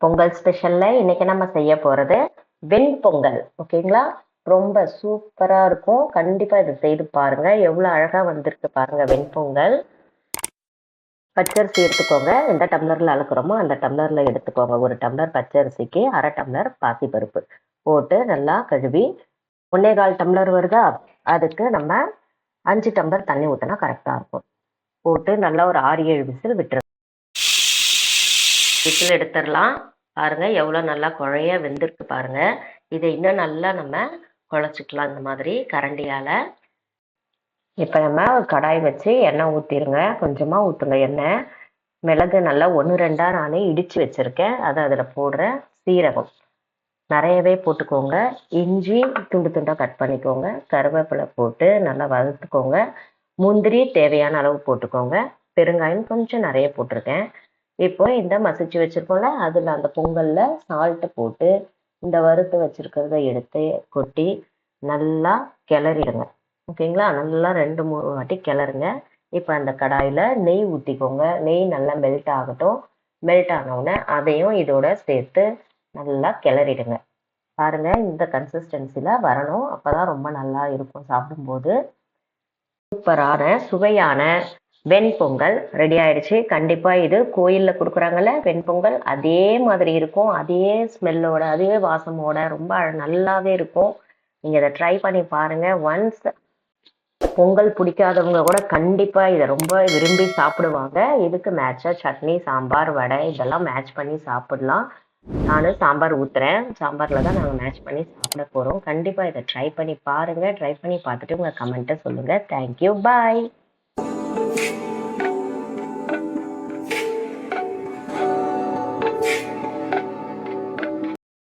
பொங்கல் ஸ்பெஷலில் இன்னைக்கு நம்ம செய்ய போகிறது வெண்பொங்கல். ஓகேங்களா ரொம்ப சூப்பராக இருக்கும். கண்டிப்பாக இதை செய்து பாருங்கள் எவ்வளோ அழகாக வந்திருக்கு பாருங்கள் வெண்பொங்கல். பச்சரிசி எடுத்துக்கோங்க. எந்த டம்ளரில் அளக்குறோமோ அந்த டம்ளரில் எடுத்துக்கோங்க. ஒரு டம்ளர் பச்சரிசிக்கு அரை டம்ளர் பாசிப்பருப்பு போட்டு நல்லா கழுவி ஒன்னே கால் டம்ளர் வருதா? அதுக்கு நம்ம அஞ்சு டம்ளர் தண்ணி ஊற்றினா கரெக்டாக இருக்கும். போட்டு நல்லா ஒரு ஆறு ஏழு விசில் விட்டுரு விசில் எடுத்துடலாம். பாருங்க எவ்வளோ நல்லா குழைய வெந்திருக்கு பாருங்க. இதை இன்னும் நல்லா நம்ம குழச்சிக்கலாம் இந்த மாதிரி கரண்டியால். இப்போ நம்ம கடாய் வச்சு எண்ணெய் ஊற்றிருங்க கொஞ்சமாக ஊற்றுங்க எண்ணெய். மிளகு நல்லா ஒன்று ரெண்டாக நானே இடித்து வச்சுருக்கேன். அதை அதில் போடுறேன் சீரகம். நிறையவே போட்டுக்கோங்க. இஞ்சி துண்டு துண்டாக கட் பண்ணிக்கோங்க. கருவேப்பிலை போட்டு நல்லா வறுத்துக்கோங்க முந்திரி தேவையான அளவு போட்டுக்கோங்க. பெருங்காயம் கொஞ்சம் நிறைய போட்டிருக்கேன். இப்போ இந்த மசிச்சு வச்சிருக்கோம்ல அதில் அந்த பொங்கலில் சால்ட்டு போட்டு இந்த வறுத்து வச்சிருக்கிறத எடுத்து கொட்டி நல்லா கிளறிடுங்க. ஓகேங்களா? நல்லா ரெண்டு மூணு வாட்டி கிளறுங்க. இப்போ அந்த கடாயில் நெய் ஊற்றிக்கோங்க நெய் நல்லா மெல்ட் ஆகட்டும். மெல்ட் ஆனவுடனே அதையும் இதோட சேர்த்து நல்லா கிளறிடுங்க. பாருங்க இந்த கன்சிஸ்டன்சியில் வரணும். அப்பதான் ரொம்ப நல்லா இருக்கும் சாப்பிடும்போது. சூப்பரான சுவையான வெண்பொங்கல் ரெடி ஆயிடுச்சு. கண்டிப்பா இது கோயில்ல கொடுக்குறாங்கல்ல வெண்பொங்கல் அதே மாதிரி இருக்கும். அதே ஸ்மெல்லோட அதே வாசமோட ரொம்ப நல்லாவே இருக்கும். நீங்க இதை ட்ரை பண்ணி பாருங்க. ஒன்ஸ் பொங்கல் பிடிக்காதவங்க கூட கண்டிப்பா இதை ரொம்ப விரும்பி சாப்பிடுவாங்க. இதுக்கு மேட்சா சட்னி சாம்பார் வடை இதெல்லாம் மேட்ச் பண்ணி சாப்பிடலாம். நானும் சாம்பார் ஊற்றுறேன் சாம்பாரில் தான் நாங்கள் மேட்ச் பண்ணி சாப்பிட போகிறோம் கண்டிப்பாக இதை ட்ரை பண்ணி பாருங்கள் ட்ரை பண்ணி பார்த்துட்டு உங்கள் கமெண்ட்டை சொல்லுங்கள் தேங்க்யூ பாய் back.